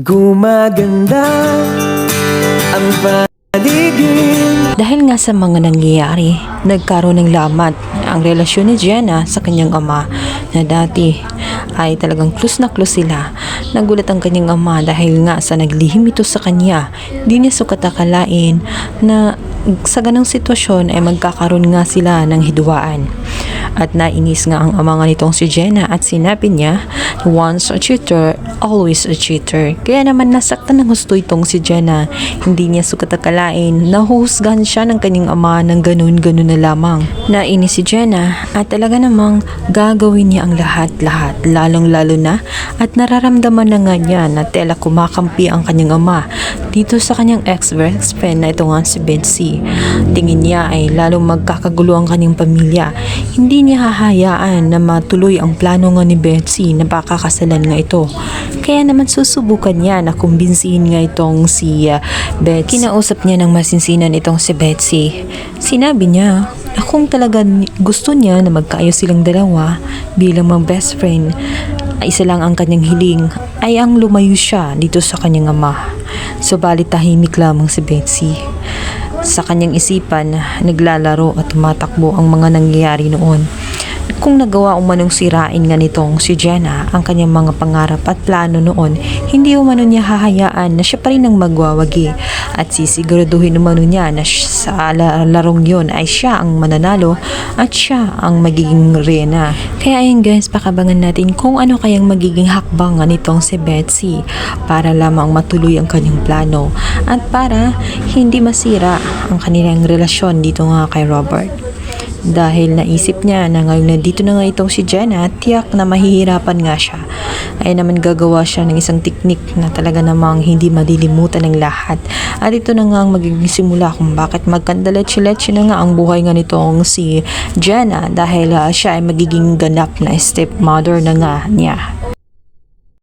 Gumaganda ang paligid Dahil nga sa mga nangyayari, nagkaroon ng lamat ang relasyon ni Jenna sa kanyang ama na dati ay talagang close na close sila. Nagulat ang kanyang ama dahil nga sa naglihim ito sa kanya. Di niya sukat akalain na sa ganong sitwasyon ay magkakaroon nga sila ng hidwaan. At nainis nga ang ama nga nitong si Jenna at sinabi niya, once a cheater, always a cheater. Kaya naman nasaktan ng husto itong si Jenna. Hindi niya sukat akalain, nahuhusgahan siya ng kanyang ama ng ganun-ganun na lamang. Nainis si Jenna at talaga namang gagawin niya ang lahat-lahat, lalong-lalo na at nararamdaman na nga niya na tela kumakampi ang kanyang ama dito sa kanyang ex-best friend na ito nga si Betsy. Tingin niya ay lalong magkakagulo ang kanyang pamilya. Hindi niya hahayaan na matuloy ang plano nga ni Betsy na pakakasalan nga ito. Kaya naman susubukan niya na kumbinsihin nga itong si uh, Betsy. Kinausap niya ng masinsinan itong si Betsy. Sinabi niya na kung talaga gusto niya na magkaayos silang dalawa bilang mga best friend, isa lang ang kanyang hiling ay ang lumayo siya dito sa kanyang ama. Subalit tahimik lamang si Betsy. Sa kanyang isipan, naglalaro at tumatakbo ang mga nangyayari noon. Kung nagawa umanong sirain nga nitong si Jenna ang kanyang mga pangarap at plano noon, hindi umano niya hahayaan na siya pa rin ang magwawagi at sisiguraduhin umano niya na sa la- larong yon ay siya ang mananalo at siya ang magiging reyna. Kaya ayun guys, pakabangan natin kung ano kayang magiging hakbang nitong si Betsy para lamang matuloy ang kanyang plano at para hindi masira ang kanilang relasyon dito nga kay Robert. Dahil naisip niya na ngayon nandito na nga itong si Jenna, tiyak na mahihirapan nga siya. Ay naman gagawa siya ng isang teknik na talaga namang hindi malilimutan ng lahat. At ito na nga ang magiging simula kung bakit magkandaletse-letse na nga ang buhay nga nitong si Jenna dahil ah, siya ay magiging ganap na stepmother na nga niya.